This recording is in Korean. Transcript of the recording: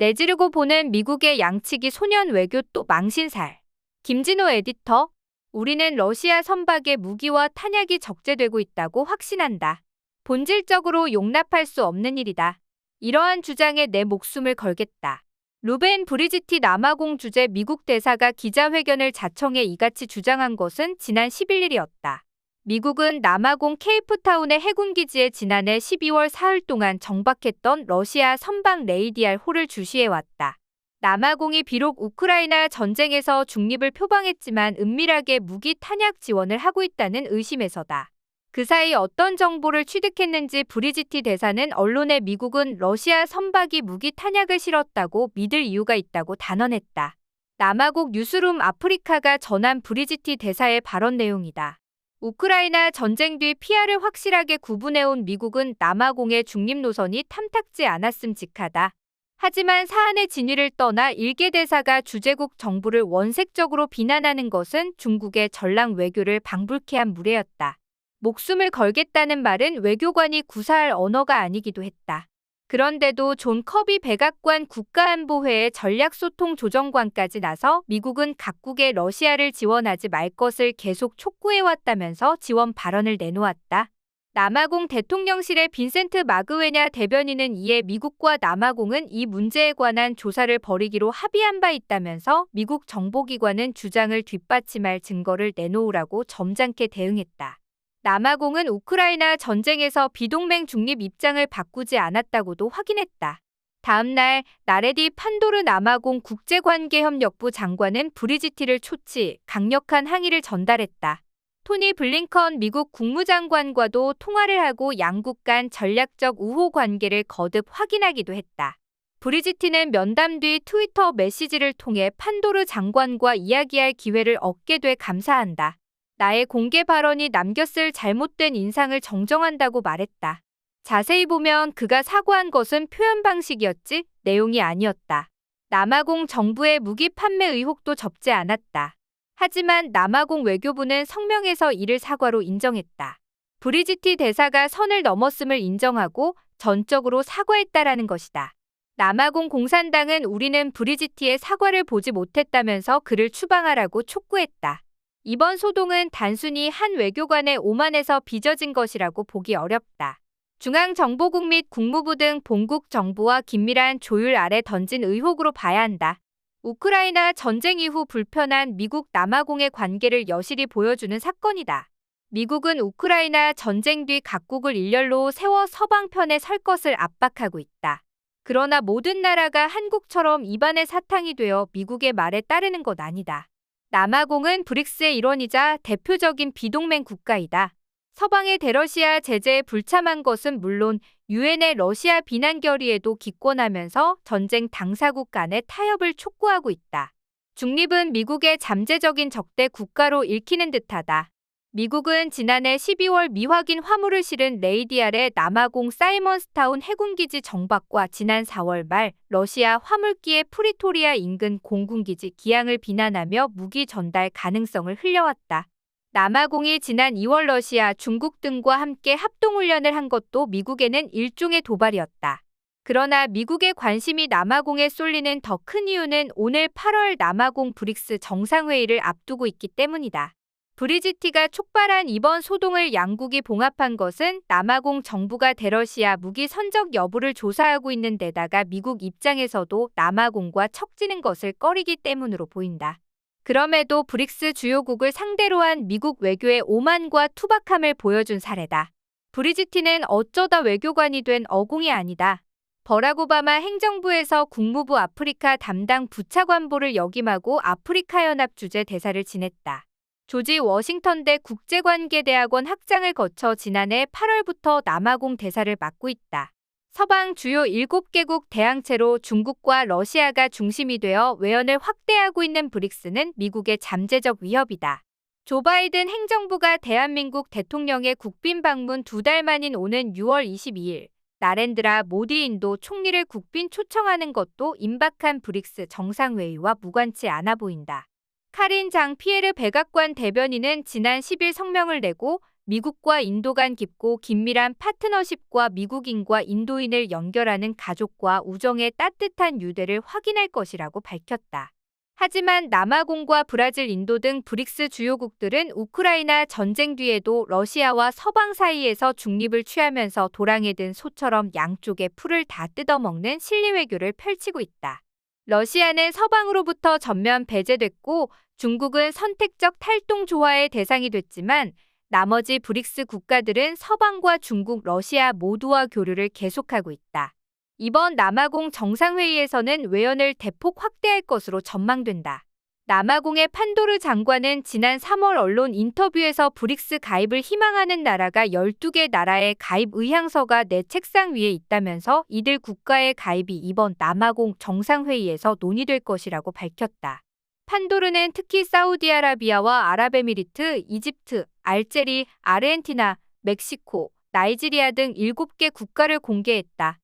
내지르고 보는 미국의 양치기 소년 외교 또 망신살. 김진호 에디터, 우리는 러시아 선박에 무기와 탄약이 적재되고 있다고 확신한다. 본질적으로 용납할 수 없는 일이다. 이러한 주장에 내 목숨을 걸겠다. 루벤 브리지티 남아공 주재 미국 대사가 기자회견을 자청해 이같이 주장한 것은 지난 10일 일이었다. 미국은 남아공 케이프타운의 해군기지에 지난해 12월 사흘 동안 정박했던 러시아 선박 레이디알 호를 주시해왔다. 남아공이 비록 우크라이나 전쟁에서 중립을 표방했지만 은밀하게 무기 탄약 지원을 하고 있다는 의심에서다. 그 사이 어떤 정보를 취득했는지 브리지티 대사는 언론에 미국은 러시아 선박이 무기 탄약을 실었다고 믿을 이유가 있다고 단언했다. 남아국 뉴스룸 아프리카가 전한 브리지티 대사의 발언 내용이다. 우크라이나 전쟁 뒤 피아를 확실하게 구분해온 미국은 남아공의 중립 노선이 탐탁지 않았음직하다. 하지만 사안의 진위를 떠나 일개 대사가 주재국 정부를 원색적으로 비난하는 것은 중국의 전랑 외교를 방불케 한 무례였다. 목숨을 걸겠다는 말은 외교관이 구사할 언어가 아니기도 했다. 그런데도 존 커비 백악관 국가안보회의 전략소통 조정관까지 나서 미국은 각국의 러시아를 지원하지 말 것을 계속 촉구해왔다면서 지원 발언을 내놓았다. 남아공 대통령실의 빈센트 마그웨냐 대변인은 이에 미국과 남아공은 이 문제에 관한 조사를 벌이기로 합의한 바 있다면서 미국 정보기관은 주장을 뒷받침할 증거를 내놓으라고 점잖게 대응했다. 남아공은 우크라이나 전쟁에서 비동맹 중립 입장을 바꾸지 않았다고도 확인했다. 다음 날 나레디 판도르 남아공 국제관계협력부 장관은 브리지티를 초치, 강력한 항의를 전달했다. 토니 블링컨 미국 국무장관과도 통화를 하고 양국 간 전략적 우호 관계를 거듭 확인하기도 했다. 브리지티는 면담 뒤 트위터 메시지를 통해 판도르 장관과 이야기할 기회를 얻게 돼 감사한다. 나의 공개 발언이 남겼을 잘못된 인상을 정정한다고 말했다. 자세히 보면 그가 사과한 것은 표현 방식이었지 내용이 아니었다. 남아공 정부의 무기 판매 의혹도 접지 않았다. 하지만 남아공 외교부는 성명에서 이를 사과로 인정했다. 브리지티 대사가 선을 넘었음을 인정하고 전적으로 사과했다라는 것이다. 남아공 공산당은 우리는 브리지티의 사과를 보지 못했다면서 그를 추방하라고 촉구했다. 이번 소동은 단순히 한 외교관의 오만에서 빚어진 것이라고 보기 어렵다. 중앙정보국 및 국무부 등 본국 정부와 긴밀한 조율 아래 던진 의혹으로 봐야 한다. 우크라이나 전쟁 이후 불편한 미국 남아공의 관계를 여실히 보여주는 사건이다. 미국은 우크라이나 전쟁 뒤 각국을 일렬로 세워 서방 편에 설 것을 압박하고 있다. 그러나 모든 나라가 한국처럼 입안의 사탕이 되어 미국의 말에 따르는 것 아니다. 남아공은 브릭스의 일원이자 대표적인 비동맹 국가이다. 서방의 대러시아 제재에 불참한 것은 물론 유엔의 러시아 비난 결의에도 기권하면서 전쟁 당사국 간의 타협을 촉구하고 있다. 중립은 미국의 잠재적인 적대 국가로 읽히는 듯하다. 미국은 지난해 12월 미확인 화물을 실은 레이디알의 남아공 사이먼스타운 해군기지 정박과 지난 4월 말 러시아 화물기의 프리토리아 인근 공군기지 기항을 비난하며 무기 전달 가능성을 흘려왔다. 남아공이 지난 2월 러시아, 중국 등과 함께 합동훈련을 한 것도 미국에는 일종의 도발이었다. 그러나 미국의 관심이 남아공에 쏠리는 더 큰 이유는 오늘 8월 남아공 브릭스 정상회의를 앞두고 있기 때문이다. 브리지티가 촉발한 이번 소동을 양국이 봉합한 것은 남아공 정부가 대러시아 무기 선적 여부를 조사하고 있는 데다가 미국 입장에서도 남아공과 척지는 것을 꺼리기 때문으로 보인다. 그럼에도 브릭스 주요국을 상대로 한 미국 외교의 오만과 투박함을 보여준 사례다. 브리지티는 어쩌다 외교관이 된 어공이 아니다. 버락 오바마 행정부에서 국무부 아프리카 담당 부차관보를 역임하고 아프리카 연합 주재 대사를 지냈다. 조지 워싱턴대 국제관계대학원 학장을 거쳐 지난해 8월부터 남아공 대사를 맡고 있다. 서방 주요 7개국 대항체로 중국과 러시아가 중심이 되어 외연을 확대하고 있는 브릭스는 미국의 잠재적 위협이다. 조 바이든 행정부가 대한민국 대통령의 국빈 방문 두 달 만인 오는 6월 22일 나렌드라 모디 인도 총리를 국빈 초청하는 것도 임박한 브릭스 정상회의와 무관치 않아 보인다. 카린 장 피에르 백악관 대변인은 지난 10일 성명을 내고 미국과 인도 간 깊고 긴밀한 파트너십과 미국인과 인도인을 연결하는 가족과 우정의 따뜻한 유대를 확인할 것이라고 밝혔다. 하지만 남아공과 브라질, 인도 등 브릭스 주요국들은 우크라이나 전쟁 뒤에도 러시아와 서방 사이에서 중립을 취하면서 도랑에 든 소처럼 양쪽의 풀을 다 뜯어먹는 실리 외교를 펼치고 있다. 러시아는 서방으로부터 전면 배제됐고 중국은 선택적 탈동 조화의 대상이 됐지만 나머지 브릭스 국가들은 서방과 중국, 러시아 모두와 교류를 계속하고 있다. 이번 남아공 정상회의에서는 외연을 대폭 확대할 것으로 전망된다. 남아공의 판도르 장관은 지난 3월 언론 인터뷰에서 브릭스 가입을 희망하는 나라가 12개 나라의 가입 의향서가 내 책상 위에 있다면서 이들 국가의 가입이 이번 남아공 정상회의에서 논의될 것이라고 밝혔다. 판도르는 특히 사우디아라비아와 아랍에미리트, 이집트, 알제리, 아르헨티나, 멕시코, 나이지리아 등 7개 국가를 공개했다.